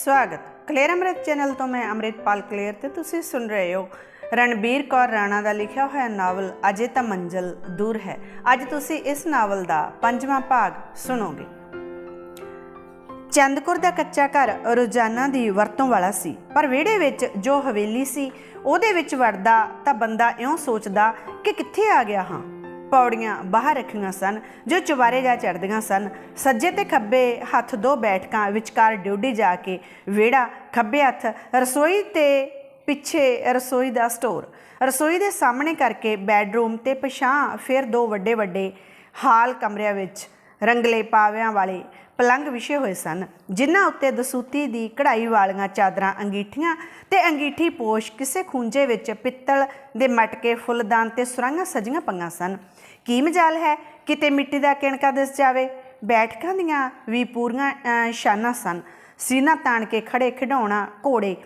ਸਵਾਗਤ। ਕਲੇਰ ਅੰਮ੍ਰਿਤ ਚੈਨਲ ਤੋਂ ਮੈਂ ਅੰਮ੍ਰਿਤਪਾਲ ਕਲੇਰ ਤੇ ਤੁਸੀਂ ਸੁਣ ਰਹੇ ਹੋ ਰਣਬੀਰ ਕੌਰ ਰਾਣਾ ਦਾ ਲਿਖਿਆ ਹੋਇਆ ਨਾਵਲ ਅਜੇ ਤਾਂ ਮੰਜ਼ਲ ਦੂਰ ਹੈ। ਅੱਜ ਤੁਸੀਂ ਇਸ ਨਾਵਲ ਦਾ ਪੰਜਵਾਂ ਭਾਗ ਸੁਣੋਗੇ। ਚੰਦਕੁਰ ਦਾ ਕੱਚਾ ਘਰ ਰੋਜ਼ਾਨਾ ਦੀ ਵਰਤੋਂ ਵਾਲਾ ਸੀ, ਪਰ ਵਿਹੜੇ ਵਿੱਚ ਜੋ ਹਵੇਲੀ ਸੀ, ਉਹਦੇ ਵਿੱਚ ਵੜਦਾ ਤਾਂ ਬੰਦਾ ਇਉਂ ਸੋਚਦਾ ਕਿ ਕਿੱਥੇ ਆ ਗਿਆ ਹਾਂ। ਪੌੜੀਆਂ ਬਾਹਰ ਰੱਖੀਆਂ ਸਨ, ਜੋ ਚੁਬਾਰੇ ਜਾ ਚੜਦੀਆਂ ਸਨ। ਸੱਜੇ ਤੇ ਖੱਬੇ ਹੱਥ ਦੋ ਬੈਠਕਾਂ ਵਿਚਕਾਰ ਡਿਊਡੀ ਜਾ ਕੇ ਵਿਹੜਾ, ਖੱਬੇ ਹੱਥ ਰਸੋਈ ਤੇ ਪਿੱਛੇ ਰਸੋਈ ਦਾ ਸਟੋਰ। ਰਸੋਈ ਦੇ ਸਾਹਮਣੇ ਕਰਕੇ ਬੈੱਡਰੂਮ ਤੇ ਪਛਾਂ ਫਿਰ ਦੋ ਵੱਡੇ ਵੱਡੇ ਹਾਲ ਕਮਰਿਆਂ ਵਿੱਚ ਰੰਗਲੇ ਪਾਵਿਆਂ ਵਾਲੇ ਪਲੰਗ ਵਿਛੇ ਹੋਏ ਸਨ, ਜਿਨ੍ਹਾਂ ਉੱਤੇ ਦਸੂਤੀ ਦੀ ਕਢਾਈ ਵਾਲੀਆਂ ਚਾਦਰਾਂ ਅੰਗੀਠੀਆਂ ਤੇ ਅੰਗੀਠੀ ਪੋਸ਼ ਕਿਸੇ ਖੂੰਜੇ ਵਿੱਚ ਪਿੱਤਲ ਦੇ ਮਟਕੇ ਫੁੱਲਦਾਨ ਤੇ ਸੁਰੰਗਾਂ ਸਜੀਆਂ ਪਈਆਂ ਸਨ। ਕੀ ਮਜਾਲ ਹੈ? ਕਿਤੇ ਮਿੱਟੀ ਦਾ ਕਿਣਕਾ ਦਿਸ ਜਾਵੇ। ਬੈਠਕਾਂ ਦੀਆਂ ਵੀ ਪੂਰੀਆਂ ਸ਼ਾਨਾਂ ਸਨ। ਸੀਨਾ ਤਾਣ ਕੇ ਖੜੇ ਖਿਡੌਣਾ ਘੋੜੇ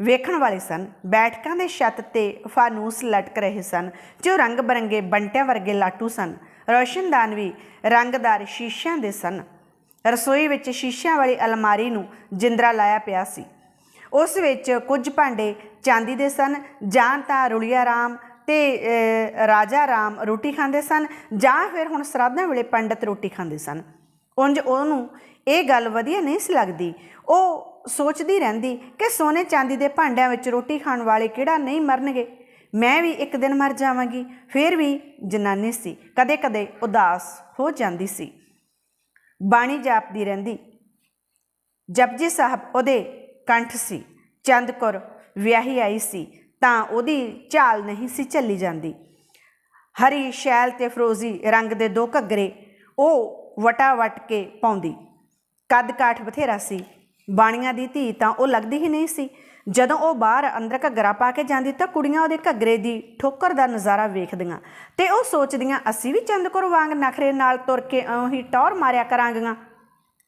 ਵੇਖਣ ਵਾਲੇ ਸਨ। ਬੈਠਕਾਂ ਦੇ ਛੱਤ ਤੇ ਫਾਨੂਸ ਲਟਕ ਰਹੇ ਸਨ, ਜੋ ਰੰਗ ਬਰੰਗੇ ਬੰਟਿਆਂ ਵਰਗੇ ਲਾਟੂ ਸਨ। ਰੋਸ਼ਨਦਾਨ ਵੀ ਰੰਗਦਾਰ ਸ਼ੀਸ਼ਿਆਂ ਦੇ ਸਨ। ਰਸੋਈ ਵਿੱਚ ਸ਼ੀਸ਼ਿਆਂ ਵਾਲੀ ਅਲਮਾਰੀ ਨੂੰ ਜਿੰਦਰਾ ਲਾਇਆ ਪਿਆ ਸੀ। ਉਸ ਵਿੱਚ ਕੁਝ ਭਾਂਡੇ ਚਾਂਦੀ ਦੇ ਸਨ। ਜਾਂ ਤਾਂ ਰੁਲੀਆ ਰਾਮ ਤੇ ਰਾਜਾ ਰਾਮ ਰੋਟੀ ਖਾਂਦੇ ਸਨ ਜਾਂ ਫਿਰ ਹੁਣ ਸਰਾਧਾਂ ਵੇਲੇ ਪੰਡਤ ਰੋਟੀ ਖਾਂਦੇ ਸਨ। ਉਂਝ ਉਹਨੂੰ ਇਹ ਗੱਲ ਵਧੀਆ ਨਹੀਂ ਸੀ ਲੱਗਦੀ। ਉਹ ਸੋਚਦੀ ਰਹਿੰਦੀ ਕਿ ਸੋਨੇ ਚਾਂਦੀ ਦੇ ਭਾਂਡਿਆਂ ਵਿੱਚ ਰੋਟੀ ਖਾਣ ਵਾਲੇ ਕਿਹੜਾ ਨਹੀਂ ਮਰਨਗੇ। ਮੈਂ ਵੀ ਇੱਕ ਦਿਨ ਮਰ ਜਾਵਾਂਗੀ, ਫਿਰ ਵੀ ਜਨਾਨੀ ਸੀ, ਕਦੇ-ਕਦੇ ਉਦਾਸ ਹੋ ਜਾਂਦੀ ਸੀ। ਬਾਣੀ ਜਾਪਦੀ ਰਹਿੰਦੀ, ਜਪਜੀ ਸਾਹਿਬ ਉਹਦੇ ਕੰਠ ਸੀ ਚੰਦਕੁਰ ਵਿਆਹੀ ਆਈ ਸੀ ਤਾਂ ਉਹਦੀ ਝਾਲ ਨਹੀਂ ਸੀ ਚੱਲੀ ਜਾਂਦੀ। ਹਰੀ ਸ਼ੈਲ ਤੇ ਫਰੋਜ਼ੀ ਰੰਗ ਦੇ ਦੋ ਘੱਗਰੇ, ਉਹ ਵਟਾ ਵਟ ਕੇ ਪਾਉਂਦੀ। ਕੱਦ ਕਾਠ ਬਥੇਰਾ ਸੀ। ਬਾਣੀਆਂ ਦੀ ਧੀ ਤਾਂ ਉਹ ਲੱਗਦੀ ਹੀ ਨਹੀਂ ਸੀ। ਜਦੋਂ ਉਹ ਬਾਹਰ ਅੰਦਰ ਘੱਗਰਾ ਪਾ ਕੇ ਜਾਂਦੀ ਤਾਂ ਕੁੜੀਆਂ ਉਹਦੇ ਘੱਗਰੇ ਦੀ ਠੋਕਰ ਦਾ ਨਜ਼ਾਰਾ ਵੇਖਦੀਆਂ ਤੇ ਉਹ ਸੋਚਦੀਆਂ, ਅਸੀਂ ਵੀ ਚੰਦਕੁਰ ਵਾਂਗ ਨਖਰੇ ਨਾਲ ਤੁਰ ਕੇ ਇਉਂ ਹੀ ਟੌਰ ਮਾਰਿਆ ਕਰਾਂਗੀਆਂ।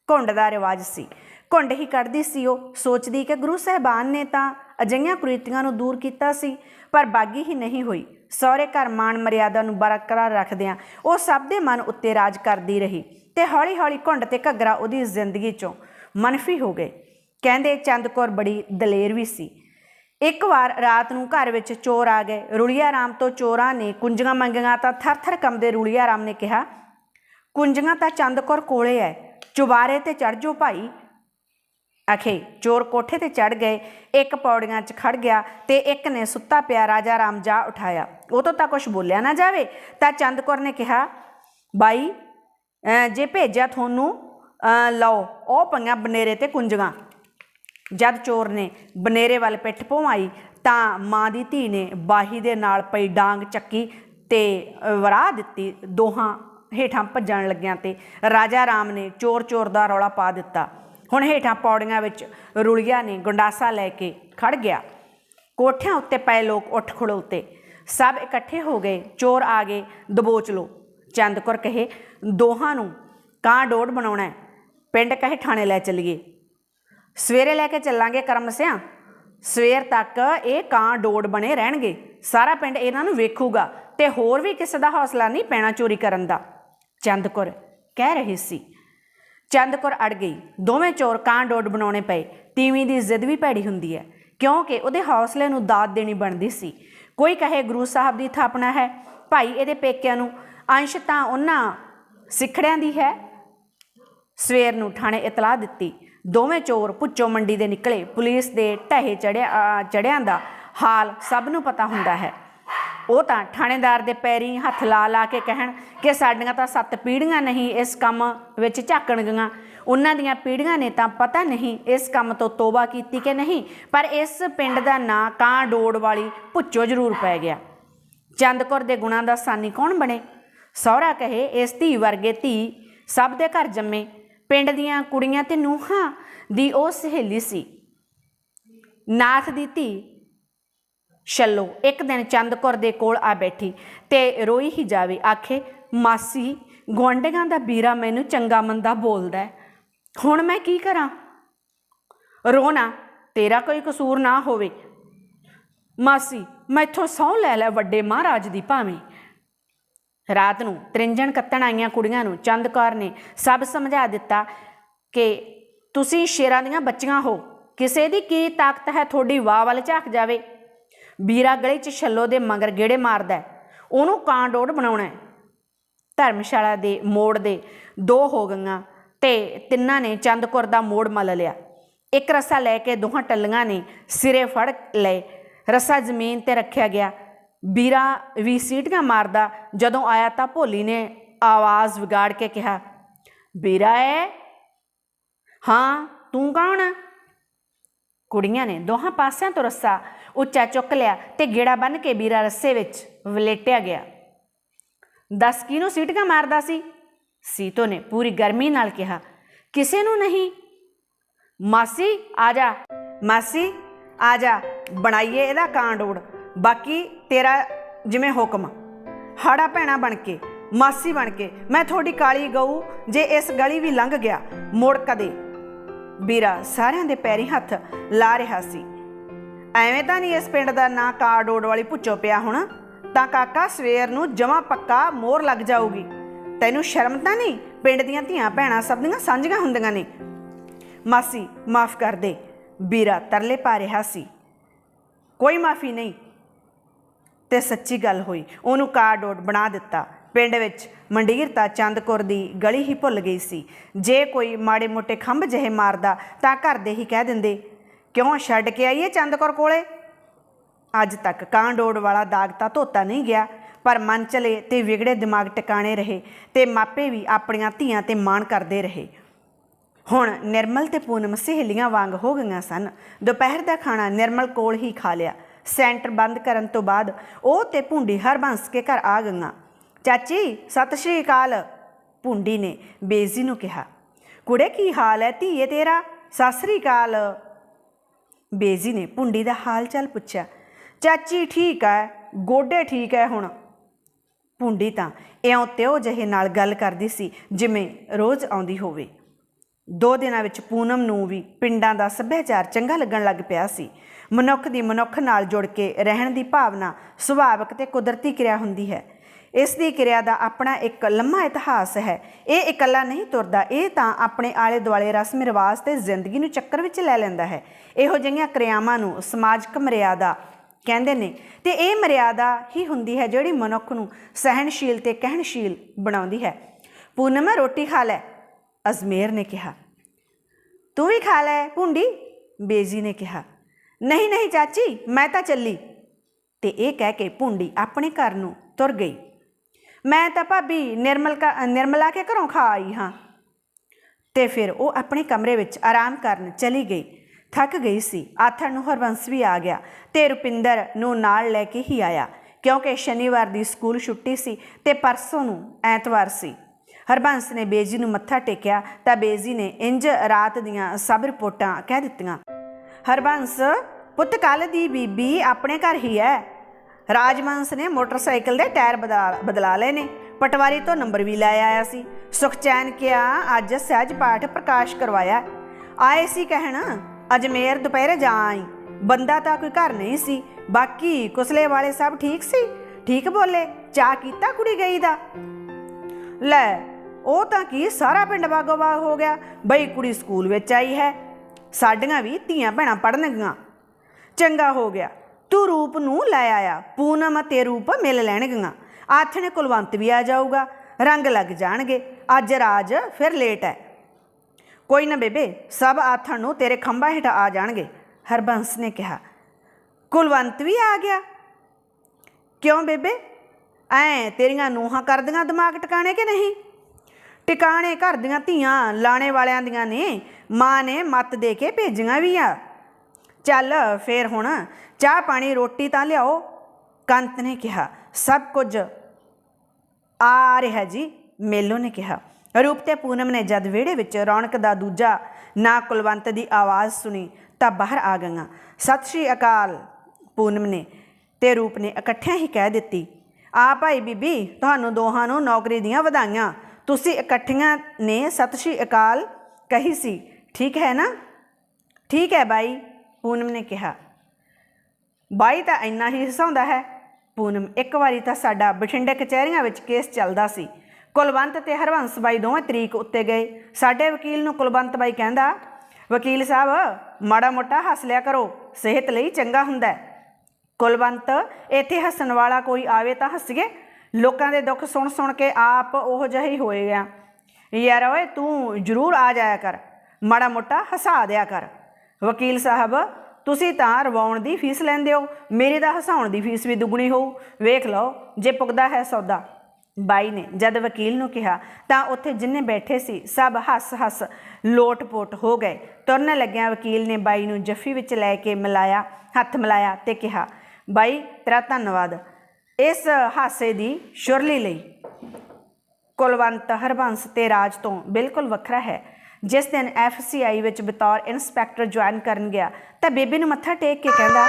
ਘੁੰਡ ਦਾ ਰਿਵਾਜ ਸੀ। ਘੁੰਡ ਹੀ ਕੱਢਦੀ ਸੀ ਉਹ। ਸੋਚਦੀ ਕਿ ਗੁਰੂ ਸਾਹਿਬਾਨ ਨੇ ਤਾਂ ਅਜਿਹੀਆਂ ਕੁਰੀਤੀਆਂ ਨੂੰ ਦੂਰ ਕੀਤਾ ਸੀ, ਪਰ ਬਾਗੀ ਹੀ ਨਹੀਂ ਹੋਈ। ਸਹੁਰੇ ਘਰ ਮਾਣ ਮਰਿਆਦਾ ਨੂੰ ਬਰਕਰਾਰ ਰੱਖਦਿਆਂ ਉਹ ਸਭ ਦੇ ਮਨ ਉੱਤੇ ਰਾਜ ਕਰਦੀ ਰਹੀ ਤੇ ਹੌਲੀ-ਹੌਲੀ ਘੁੰਡ ਤੇ ਘੱਗਰਾ ਉਹਦੀ ਜ਼ਿੰਦਗੀ ਚੋਂ ਮਨਫੀ ਹੋ ਗਏ। ਕਹਿੰਦੇ ਚੰਦਕੌਰ ਬੜੀ ਦਲੇਰ ਵੀ ਸੀ। ਇੱਕ ਵਾਰ ਰਾਤ ਨੂੰ ਘਰ ਵਿੱਚ ਚੋਰ ਆ ਗਏ। ਰੁਲੀਆ ਰਾਮ ਤੋਂ ਚੋਰਾਂ ਨੇ ਕੁੰਜੀਆਂ ਮੰਗੀਆਂ ਤਾਂ ਥਰ-ਥਰ ਕੰਬਦੇ ਰੁਲੀਆ ਰਾਮ ਨੇ ਕਿਹਾ, ਕੁੰਜੀਆਂ ਤਾਂ ਚੰਦਕੌਰ ਕੋਲੇ ਐ। ਚੁਬਾਰੇ ਤੇ ਚੜ ਜਾਓ ਭਾਈ। ਅਖੇ ਚੋਰ ਕੋਠੇ ਤੇ ਚੜ ਗਏ ਇੱਕ ਪੌੜੀਆਂ 'ਚ ਖੜ ਗਿਆ ਤੇ ਇੱਕ ਨੇ ਸੁੱਤਾ ਪਿਆ ਰਾਜਾ ਰਾਮ ਜਾ ਉਠਾਇਆ। ਉਹ ਤੋਂ ਤਾਂ ਕੁਝ ਬੋਲਿਆ ਨਾ ਜਾਵੇ ਤਾਂ ਚੰਦਕੌਰ ਨੇ ਕਿਹਾ ਬਾਈ ਜੇ ਭੇਜਿਆ ਤੁਹਾਨੂੰ ਲਓ ਉਹ ਪਈਆਂ ਬਨੇਰੇ ਤੇ ਕੁੰਜੀਆਂ। ਜਦ ਚੋਰ ਨੇ ਬਨੇਰੇ ਵੱਲ ਪਿੱਠ ਪਵਾਈ ਤਾਂ ਮਾਂ ਦੀ ਧੀ ਨੇ ਬਾਹੀ ਦੇ ਨਾਲ ਪਈ ਡਾਂਗ ਚੱਕੀ ਤੇ ਅ, ਵਰਾ ਦਿੱਤੀ ਦੋਹਾਂ ਹੇਠਾਂ ਭੱਜਣ ਲੱਗਿਆਂ ਤੇ। ਰਾਜਾ ਰਾਮ ਨੇ ਚੋਰ ਚੋਰ ਦਾ ਰੌਲਾ ਪਾ ਦਿੱਤਾ। ਹੁਣ ਹੇਠਾਂ ਪੌੜੀਆਂ ਵਿੱਚ ਰੁਲੀਆ ਨੇ ਗੁੰਡਾਸਾ ਲੈ ਕੇ ਖੜ ਗਿਆ। ਕੋਠਿਆਂ ਉੱਤੇ ਪਏ ਲੋਕ ਉੱਠ ਖੜੋਤੇ। ਸਭ ਇਕੱਠੇ ਹੋ ਗਏ, ਚੋਰ ਆ ਗਏ, ਦਬੋਚ ਲੋ। ਚੰਦਕੁਰ ਕਹੇ, ਦੋਹਾਂ ਨੂੰ ਕਾਂ ਡੋੜ ਬਣਾਉਣਾ ਪਿੰਡ ਕਹੇ, ਥਾਣੇ ਲੈ ਚੱਲੀਏ। ਸਵੇਰੇ ਲੈ ਕੇ ਚੱਲਾਂਗੇ ਕਰਮ ਕਰਮਸਿਆਂ ਸਵੇਰ ਤੱਕ ਇਹ ਕਾਂ ਡੋੜ ਬਣੇ ਰਹਿਣਗੇ। ਸਾਰਾ ਪਿੰਡ ਇਹਨਾਂ ਨੂੰ ਵੇਖੂਗਾ ਤੇ ਹੋਰ ਵੀ ਕਿਸੇ ਦਾ ਹੌਸਲਾ ਨਹੀਂ ਪੈਣਾ ਚੋਰੀ ਕਰਨ ਦਾ। ਚੰਦਕੁਰ ਕਹਿ ਰਹੀ ਸੀ ਚੰਦਕੁਰ ਅੜ ਗਈ। ਦੋਵੇਂ ਚੋਰ ਕਾਂ ਡੋੜ ਬਣਾਉਣੇ ਪਏ। ਤੀਵੀਂ ਦੀ ਜ਼ਿੱਦ ਵੀ ਭੈੜੀ ਹੁੰਦੀ ਹੈ, ਕਿਉਂਕਿ ਉਹਦੇ ਹੌਸਲੇ ਨੂੰ ਦਾਤ ਦੇਣੀ ਬਣਦੀ ਸੀ। ਕੋਈ ਕਹੇ ਗੁਰੂ ਸਾਹਿਬ ਦੀ ਥਾਪਣਾ ਹੈ, ਭਾਈ ਇਹਦੇ ਪੇਕਿਆਂ ਨੂੰ ਅੰਸ਼ ਤਾਂ ਉਹਨਾਂ ਸਿੱਖੜਿਆਂ ਦੀ ਹੈ। ਸਵੇਰ ਨੂੰ ਥਾਣੇ ਇਤਲਾਹ ਦਿੱਤੀ। ਦੋਵੇਂ ਚੋਰ ਪੁੱਚੋ ਮੰਡੀ ਦੇ ਨਿਕਲੇ। ਪੁਲਿਸ ਦੇ ਢਹੇ ਚੜਿਆ ਚੜਿਆਂ ਦਾ ਹਾਲ ਸਭ ਨੂੰ ਪਤਾ ਹੁੰਦਾ ਹੈ। ਉਹ ਤਾਂ ਥਾਣੇਦਾਰ ਦੇ ਪੈਰੀ ਹੱਥ ਲਾ ਲਾ ਕੇ ਕਹਿਣ ਕਿ ਸਾਡੀਆਂ ਤਾਂ ਸੱਤ ਪੀੜ੍ਹੀਆਂ ਨਹੀਂ ਇਸ ਕੰਮ ਵਿੱਚ ਝਾਕਣਗੀਆਂ। ਉਹਨਾਂ ਦੀਆਂ ਪੀੜ੍ਹੀਆਂ ਨੇ ਤਾਂ ਪਤਾ ਨਹੀਂ ਇਸ ਕੰਮ ਤੋਂ ਤੋਬਾ ਕੀਤੀ ਕਿ ਨਹੀਂ, ਪਰ ਇਸ ਪਿੰਡ ਦਾ ਨਾਂ ਕਾਂ ਡੋੜ ਵਾਲੀ ਭੁੱਚੋ ਜ਼ਰੂਰ ਪੈ ਗਿਆ। ਚੰਦਕੌਰ ਦੇ ਗੁਣਾਂ ਦਾ ਸਾਨੀ ਕੌਣ ਬਣੇ? ਸਹੁਰਾ ਕਹੇ, ਇਸ ਧੀ ਵਰਗੇ ਧੀ ਸਭ ਦੇ ਘਰ ਜੰਮੇ। ਪਿੰਡ ਦੀਆਂ ਕੁੜੀਆਂ ਤੇ ਨੂਹਾਂ ਦੀ ਉਹ ਸਹੇਲੀ ਸੀ। ਨਾਥ ਦੀ ਧੀ ਛੱਲੋ। ਇੱਕ ਦਿਨ ਚੰਦਕੌਰ ਦੇ ਕੋਲ ਆ ਬੈਠੀ ਤੇ ਰੋਈ ਹੀ ਜਾਵੇ, ਆਖੇ, ਮਾਸੀ, ਗੁਆਂਢੀਆਂ ਦਾ ਵੀਰਾ ਮੈਨੂੰ ਚੰਗਾ ਮੰਦਾ ਬੋਲਦਾ ਹੁਣ ਮੈਂ ਕੀ ਕਰਾਂ? ਰੋਣਾ, ਤੇਰਾ ਕੋਈ ਕਸੂਰ ਨਾ ਹੋਵੇ। ਮਾਸੀ, ਮੈਥੋਂ ਸਹੁੰ ਲੈ ਲੈ ਵੱਡੇ ਮਹਾਰਾਜ ਦੀ ਭਾਵੇਂ। ਰਾਤ ਨੂੰ ਤ੍ਰਿੰਜਣ ਕੱਤਣ ਆਈਆਂ ਕੁੜੀਆਂ ਨੂੰ ਚੰਦਕੌਰ ਨੇ ਸਭ ਸਮਝਾ ਦਿੱਤਾ ਕਿ ਤੁਸੀਂ ਸ਼ੇਰਾਂ ਦੀਆਂ ਬੱਚੀਆਂ ਹੋ। ਕਿਸੇ ਦੀ ਕੀ ਤਾਕਤ ਹੈ ਤੁਹਾਡੀ ਵਾਹ ਵੱਲ ਝਾਕ ਜਾਵੇ। ਵੀਰਾ ਗਲੀ 'ਚ ਛੱਲੋ ਦੇ ਮਗਰ ਗੇੜੇ ਮਾਰਦਾ ਉਹਨੂੰ ਕਾਂ ਡੋੜ ਬਣਾਉਣਾ ਧਰਮਸ਼ਾਲਾ ਦੇ ਮੋੜ ਦੇ ਦੋ ਹੋ ਗਈਆਂ ਤੇ ਤਿੰਨਾਂ ਨੇ ਚੰਦਕੁਰ ਦਾ ਮੋੜ ਮਲ ਲਿਆ। ਇੱਕ ਰੱਸਾ ਲੈ ਕੇ ਦੋਹਾਂ ਟੱਲੀਆਂ ਨੇ ਸਿਰੇ ਫੜ ਲਏ। ਰੱਸਾ ਜ਼ਮੀਨ ਤੇ ਰੱਖਿਆ ਗਿਆ। ਵੀਰਾ ਵੀ ਸੀਟੀਆਂ ਮਾਰਦਾ ਜਦੋਂ ਆਇਆ ਤਾਂ ਭੋਲੀ ਨੇ ਆਵਾਜ਼ ਵਿਗਾੜ ਕੇ ਕਿਹਾ, ਵੀਰਾ ਹੈ ਹਾਂ, ਤੂੰ ਕੌਣ ਆ? ਕੁੜੀਆਂ ਨੇ ਦੋਹਾਂ ਪਾਸਿਆਂ ਤੋਂ ਰੱਸਾ ਉੱਚਾ ਚੁੱਕ ਲਿਆ ਤੇ ਗੇੜਾ ਬੰਨ ਕੇ ਵੀਰਾ ਰੱਸੇ ਵਿੱਚ ਵਲੇਟਿਆ ਗਿਆ। ਦੱਸ ਕਿਹਨੂੰ ਸੀਟੀਆਂ ਮਾਰਦਾ ਸੀ? ਸੀਤੋ ਨੇ ਪੂਰੀ ਗਰਮੀ ਨਾਲ ਕਿਹਾ, ਕਿਸੇ ਨੂੰ ਨਹੀਂ। ਮਾਸੀ, ਆ ਜਾ। ਮਾਸੀ, ਆ ਜਾ। ਬਣਾਈਏ ਇਹਦਾ ਕਾਂਡੋੜ। ਬਾਕੀ ਤੇਰਾ ਜਿਵੇਂ ਹੁਕਮ। ਹਾੜਾ ਭੈਣਾ ਬਣ ਕੇ, ਮਾਸੀ ਬਣ ਕੇ, ਮੈਂ ਤੁਹਾਡੀ ਕਾਲੀ ਗਊ ਜੇ ਇਸ ਗਲੀ ਵੀ ਲੰਘ ਗਿਆ, ਮੁੜ ਕਦੇ। ਵੀਰਾ ਸਾਰਿਆਂ ਦੇ ਪੈਰੀ ਹੱਥ ਲਾ ਰਿਹਾ ਸੀ। ਐਵੇਂ ਤਾਂ ਨਹੀਂ ਇਸ ਪਿੰਡ ਦਾ ਨਾਂ ਕਾਰਡੋੜ ਵਾਲੀ ਪੁੱਚੋ ਪਿਆ ਹੁਣ? ਤਾਂ ਕਾਕਾ ਸਵੇਰ ਨੂੰ ਜਮਾ ਪੱਕਾ ਮੋਰ ਲੱਗ ਜਾਊਗੀ। ਤੈਨੂੰ ਸ਼ਰਮ ਤਾਂ ਨਹੀਂ? ਪਿੰਡ ਦੀਆਂ ਧੀਆਂ ਭੈਣਾਂ ਸਭ ਦੀਆਂ ਸਾਂਝੀਆਂ ਹੁੰਦੀਆਂ ਨੇ। ਮਾਸੀ, ਮਾਫ ਕਰ ਦੇ। ਵੀਰਾ ਤਰਲੇ ਪਾ ਰਿਹਾ ਸੀ। ਕੋਈ ਮਾਫੀ ਨਹੀਂ। ਤੇ ਸੱਚੀ ਗੱਲ ਹੋਈ, ਉਹਨੂੰ ਕਾਰਡੋੜ ਬਣਾ ਦਿੱਤਾ। ਪਿੰਡ ਵਿੱਚ ਮੰਡੀਰ ਮੰਡੀਰਤਾ ਚੰਦਕੁਰ ਦੀ ਗਲੀ ਹੀ ਭੁੱਲ ਗਈ ਸੀ। ਜੇ ਕੋਈ ਮਾੜੇ ਮੋਟੇ ਖੰਭ ਜਿਹੇ ਮਾਰਦਾ ਤਾਂ ਘਰ ਦੇ ਹੀ ਕਹਿ ਦਿੰਦੇ, ਕਿਉਂ ਛੱਡ ਕੇ ਆਈਏ ਚੰਦਕੁਰ ਕੋਲੇ? ਅੱਜ ਤੱਕ ਕਾਂਡੋੜ ਵਾਲਾ ਦਾਗ ਤਾਂ ਧੋਤਾ ਨਹੀਂ ਗਿਆ, ਪਰ ਮਨ ਚਲੇ ਤੇ ਵਿਗੜੇ ਦਿਮਾਗ ਟਿਕਾਣੇ ਰਹੇ ਤੇ ਮਾਪੇ ਵੀ ਆਪਣੀਆਂ ਧੀਆਂ ਤੇ ਮਾਣ ਕਰਦੇ ਰਹੇ। ਹੁਣ ਨਿਰਮਲ ਤੇ ਪੂਨਮ ਸਹੇਲੀਆਂ ਵਾਂਗ ਹੋ ਗਈਆਂ ਸਨ। ਦੁਪਹਿਰ ਦਾ ਖਾਣਾ ਨਿਰਮਲ ਕੋਲ ਹੀ ਖਾ ਲਿਆ। ਸੈਂਟਰ ਬੰਦ ਕਰਨ ਤੋਂ ਬਾਅਦ ਉਹ ਤੇ ਭੁੰਡੀ ਹਰਬੰਸ ਕੇ ਘਰ ਆ ਗਈਆਂ। ਚਾਚੀ, ਸਤਿ ਸ਼੍ਰੀ ਅਕਾਲ। ਭੁੰਡੀ ਨੇ ਬੇਜ਼ੀ ਨੂੰ ਕਿਹਾ, ਕੁੜੇ ਕੀ ਹਾਲ ਹੈ ਧੀਏ ਤੇਰਾ? ਸਤਿ ਸ਼੍ਰੀ ਅਕਾਲ। ਬੇਜ਼ੀ ਨੇ ਭੁੰਡੀ ਦਾ ਹਾਲ ਚਾਲ ਪੁੱਛਿਆ, ਚਾਚੀ ਠੀਕ ਹੈ ਗੋਡੇ ਠੀਕ ਹੈ ਹੁਣ? ਭੁੰਡੀ ਤਾਂ ਇਉਂ ਤਿਉ ਜਿਹੇ ਨਾਲ ਗੱਲ ਕਰਦੀ ਸੀ, ਜਿਵੇਂ ਰੋਜ਼ ਆਉਂਦੀ ਹੋਵੇ। ਦੋ ਦਿਨਾਂ ਵਿੱਚ ਪੂਨਮ ਨੂੰ ਵੀ ਪਿੰਡਾਂ ਦਾ ਸੱਭਿਆਚਾਰ ਚੰਗਾ ਲੱਗਣ ਲੱਗ ਪਿਆ ਸੀ। ਮਨੁੱਖ ਦੀ ਮਨੁੱਖ ਨਾਲ ਜੁੜ ਕੇ ਰਹਿਣ ਦੀ ਭਾਵਨਾ ਸੁਭਾਵਿਕ ਤੇ ਕੁਦਰਤੀ ਕਿਰਿਆ ਹੁੰਦੀ ਹੈ। ਇਸ ਦੀ ਕਿਰਿਆ ਦਾ ਆਪਣਾ ਇੱਕ ਲੰਮਾ ਇਤਿਹਾਸ ਹੈ। ਇਹ ਇਕੱਲਾ ਨਹੀਂ ਤੁਰਦਾ, ਇਹ ਤਾਂ ਆਪਣੇ ਆਲੇ ਦੁਆਲੇ ਰਸਮ ਰਿਵਾਜ ਤੇ ਜ਼ਿੰਦਗੀ ਨੂੰ ਚੱਕਰ ਵਿੱਚ ਲੈ ਲੈਂਦਾ ਹੈ। ਇਹੋ ਜਿਹੀਆਂ ਕਿਰਿਆਵਾਂ ਨੂੰ ਸਮਾਜਿਕ ਮਰਿਆਦਾ ਕਹਿੰਦੇ ਨੇ ਤੇ ਇਹ ਮਰਿਆਦਾ ਹੀ ਹੁੰਦੀ ਹੈ ਜਿਹੜੀ ਮਨੁੱਖ ਨੂੰ ਸਹਿਣਸ਼ੀਲ ਤੇ ਕਹਿਣਸ਼ੀਲ ਬਣਾਉਂਦੀ ਹੈ। ਪੂਨਮ, ਰੋਟੀ ਖਾ ਲੈ, ਅਜ਼ਮੇਰ ਨੇ ਕਿਹਾ। ਤੂੰ ਵੀ ਖਾ ਲੈ, ਭੁੰਡੀ, ਬੇਜੀ ਨੇ ਕਿਹਾ। ਨਹੀਂ ਨਹੀਂ ਚਾਚੀ, ਮੈਂ ਤਾਂ ਚੱਲੀ। ਤੇ ਇਹ ਕਹਿ ਕੇ ਭੁੰਡੀ ਆਪਣੇ ਘਰ ਨੂੰ ਤੁਰ ਗਈ। ਮੈਂ ਤਾਂ ਭਾਬੀ ਨਿਰਮਲ ਕਾ ਨਿਰਮਲਾ ਕੇ ਘਰੋਂ ਖਾ ਆਈ ਹਾਂ। ਤੇ ਫਿਰ ਉਹ ਆਪਣੇ ਕਮਰੇ ਵਿੱਚ ਆਰਾਮ ਕਰਨ ਚਲੀ ਗਈ। ਥੱਕ ਗਈ ਸੀ। ਆਥਣ ਨੂੰ ਹਰਬੰਸ ਵੀ ਆ ਗਿਆ ਤੇ ਰੁਪਿੰਦਰ ਨੂੰ ਨਾਲ ਲੈ ਕੇ ਹੀ ਆਇਆ, ਕਿਉਂਕਿ ਸ਼ਨੀਵਾਰ ਦੀ ਸਕੂਲ ਛੁੱਟੀ ਸੀ ਤੇ ਪਰਸੋਂ ਨੂੰ ਐਤਵਾਰ ਸੀ। ਹਰਬੰਸ ਨੇ ਬੇਜੀ ਨੂੰ ਮੱਥਾ ਟੇਕਿਆ ਤਾਂ ਬੇਜੀ ਨੇ ਇੰਜ ਰਾਤ ਦੀਆਂ ਸਭ ਰਿਪੋਰਟਾਂ ਕਹਿ ਦਿੱਤੀਆਂ ਹਰਬੰਸ ਪੁੱਤ ਕੱਲ ਦੀ ਬੀਬੀ ਆਪਣੇ ਘਰ ਹੀ ਹੈ। ਰਾਜਵੰਸ ਨੇ ਮੋਟਰਸਾਈਕਲ ਦੇ ਟਾਇਰ ਬਦਲਾ ਬਦਲਾ ਲਏ ਨੇ। ਪਟਵਾਰੀ ਤੋਂ ਨੰਬਰ ਵੀ ਲੈ ਆਇਆ ਸੀ। ਸੁਖਚੈਨ ਕਿਹਾ, ਅੱਜ ਸਹਿਜ ਪਾਠ ਪ੍ਰਕਾਸ਼ ਕਰਵਾਇਆ ਆਏ ਸੀ ਕਹਿਣ ਅਜਮੇਰ ਦੁਪਹਿਰੇ ਜਾ ਆਈ। ਬੰਦਾ ਤਾਂ ਕੋਈ ਘਰ ਨਹੀਂ ਸੀ। ਬਾਕੀ ਕੁਸਲੇ ਵਾਲੇ ਸਭ ਠੀਕ ਸੀ? ਠੀਕ ਬੋਲੇ? ਚਾਹ ਕੀਤਾ ਕੁੜੀ ਗਈ ਦਾ? ਲੈ, ਉਹ ਤਾਂ ਕੀ ਸਾਰਾ ਪਿੰਡ ਬਾਗੋ ਬਾਗ ਹੋ ਗਿਆ। ਬਈ ਕੁੜੀ ਸਕੂਲ ਵਿੱਚ ਆਈ ਹੈ। ਸਾਡੀਆਂ ਵੀ ਧੀਆਂ ਭੈਣਾਂ ਪੜਨਗੀਆਂ ਚੰਗਾ ਹੋ ਗਿਆ। ਤੂੰ ਰੂਪ ਨੂੰ ਲੈ ਆਇਆ। ਪੂਨਮ ਤੇ ਰੂਪ ਮਿਲ ਲੈਣਗੀਆਂ। ਆਥਣੇ ਕੁਲਵੰਤ ਵੀ ਆ ਜਾਊਗਾ। ਰੰਗ ਲੱਗ ਜਾਣਗੇ। ਅੱਜ ਰਾਜ ਫਿਰ ਲੇਟ ਹੈ। ਕੋਈ ਨਾ ਬੇਬੇ, ਸਭ ਆਥਣ ਨੂੰ ਤੇਰੇ ਖੰਭਾ ਹੇਠ ਆ ਜਾਣਗੇ, ਹਰਬੰਸ ਨੇ ਕਿਹਾ। ਕੁਲਵੰਤ ਵੀ ਆ ਗਿਆ। ਕਿਉਂ ਬੇਬੇ? ਐ, ਤੇਰੀਆਂ ਨੂਹਾਂ ਕਰਦੀਆਂ ਦਿਮਾਗ ਟਿਕਾਣੇ ਕਿ ਨਹੀਂ? ਟਿਕਾਣੇ ਘਰ ਦੀਆਂ ਧੀਆਂ ਲਾਣੇ ਵਾਲਿਆਂ ਦੀਆਂ ਨੇ। ਮਾਂ ਨੇ ਮੱਤ ਦੇ ਕੇ ਭੇਜੀਆਂ ਵੀ ਆ। ਚੱਲ ਫੇਰ ਹੁਣ ਚਾਹ ਪਾਣੀ ਰੋਟੀ ਤਾਂ ਲਿਆਓ। ਕੰਤ ਨੇ ਕਿਹਾ, ਸਭ ਕੁਝ ਆ ਰਿਹਾ ਜੀ, ਮੇਲੋ ਨੇ ਕਿਹਾ। ਰੂਪ ਤੇ ਪੂਨਮ ਨੇ ਜਦ ਵਿਹੜੇ ਵਿੱਚ ਰੌਣਕ ਦਾ ਦੂਜਾ ਨਾ ਕੁਲਵੰਤ ਦੀ ਆਵਾਜ਼ ਸੁਣੀ ਤਾਂ ਬਾਹਰ ਆ ਗਈਆਂ। ਸਤਿ ਸ਼੍ਰੀ ਅਕਾਲ, ਪੂਨਮ ਨੇ ਤੇ ਰੂਪ ਨੇ ਇਕੱਠਿਆਂ ਹੀ ਕਹਿ ਦਿੱਤੀ, ਆ ਭਾਈ ਬੀਬੀ, ਤੁਹਾਨੂੰ ਦੋਹਾਂ ਨੂੰ ਨੌਕਰੀ ਦੀਆਂ ਵਧਾਈਆਂ। ਤੁਸੀਂ ਇਕੱਠੀਆਂ ਨੇ ਸਤਿ ਸ਼੍ਰੀ ਅਕਾਲ ਕਹੀ ਸੀ, ਠੀਕ ਹੈ ਨਾ? ਠੀਕ ਹੈ ਬਾਈ। ਪੂਨਮ ਨੇ ਕਿਹਾ, ਬਾਈ ਤਾਂ ਇੰਨਾ ਹੀ ਹਸਾਉਂਦਾ ਹੈ। ਪੂਨਮ ਇੱਕ ਵਾਰੀ ਤਾਂ ਸਾਡਾ ਬਠਿੰਡੇ ਕਚਹਿਰੀਆਂ ਵਿੱਚ ਕੇਸ ਚੱਲਦਾ ਸੀ। ਕੁਲਵੰਤ ਤੇ ਹਰਵੰਸ ਬਾਈ ਦੋਵੇਂ ਤਰੀਕ ਉੱਤੇ ਗਏ। ਸਾਡੇ ਵਕੀਲ ਨੂੰ ਕੁਲਵੰਤ ਬਾਈ ਕਹਿੰਦਾ, ਵਕੀਲ ਸਾਹਿਬ, ਮਾੜਾ ਮੋਟਾ ਹੱਸ ਲਿਆ ਕਰੋ, ਸਿਹਤ ਲਈ ਚੰਗਾ ਹੁੰਦਾ ਹੈ। ਕੁਲਵੰਤ, ਇੱਥੇ ਹੱਸਣ ਵਾਲਾ ਕੋਈ ਆਵੇ ਤਾਂ ਹੱਸੀਏ। ਲੋਕਾਂ ਦੇ ਦੁੱਖ ਸੁਣ ਸੁਣ ਕੇ ਆਪ ਉਹ ਜਿਹਾ ਹੀ ਹੋਏ ਯਾਰ ਓਏ, ਤੂੰ ਜ਼ਰੂਰ ਆ ਜਾਇਆ ਕਰ। ਮਾੜਾ ਮੋਟਾ ਹਸਾ ਦਿਆ ਕਰ। ਵਕੀਲ ਸਾਹਿਬ, ਤੁਸੀਂ ਤਾਂ ਰਵਾਉਣ ਦੀ ਫੀਸ ਲੈਂਦੇ ਹੋ। ਮੇਰੀ ਤਾਂ ਹਸਾਉਣ ਦੀ ਫੀਸ ਵੀ ਦੁੱਗਣੀ ਹੋਊ। ਵੇਖ ਲਓ, ਜੇ ਪੁੱਗਦਾ ਹੈ ਸੌਦਾ। ਬਾਈ ਨੇ ਜਦ ਵਕੀਲ ਨੂੰ ਕਿਹਾ, ਤਾਂ ਉੱਥੇ ਜਿੰਨੇ ਬੈਠੇ ਸੀ, ਸਭ ਹੱਸ-ਹੱਸ ਲੋਟ-ਪੋਟ ਹੋ ਗਏ। ਤੁਰਨ ਲੱਗਿਆ ਵਕੀਲ ਨੇ ਬਾਈ ਨੂੰ ਜੱਫੀ ਵਿੱਚ ਲੈ ਕੇ ਮਿਲਾਇਆ, ਹੱਥ ਮਿਲਾਇਆ ਤੇ ਕਿਹਾ, ਬਾਈ, ਤੇਰਾ ਧੰਨਵਾਦ। ਇਸ ਹਾਸੇ ਦੀ ਸ਼ੁਰਲੀ ਲਈ ਕੁਲਵੰਤ ਹਰਬੰਸ ਤੇ ਰਾਜ ਤੋਂ ਬਿਲਕੁਲ ਵੱਖਰਾ ਹੈ। ਜਿਸ ਦਿਨ ਐਫਸੀਆਈ ਵਿੱਚ ਬਤੌਰ ਇਨਸਪੈਕਟਰ ਜੁਆਇਨ ਕਰਨ ਗਿਆ, ਤਾਂ ਬੇਬੇ ਨੂੰ ਮੱਥਾ ਟੇਕ ਕੇ ਕਹਿੰਦਾ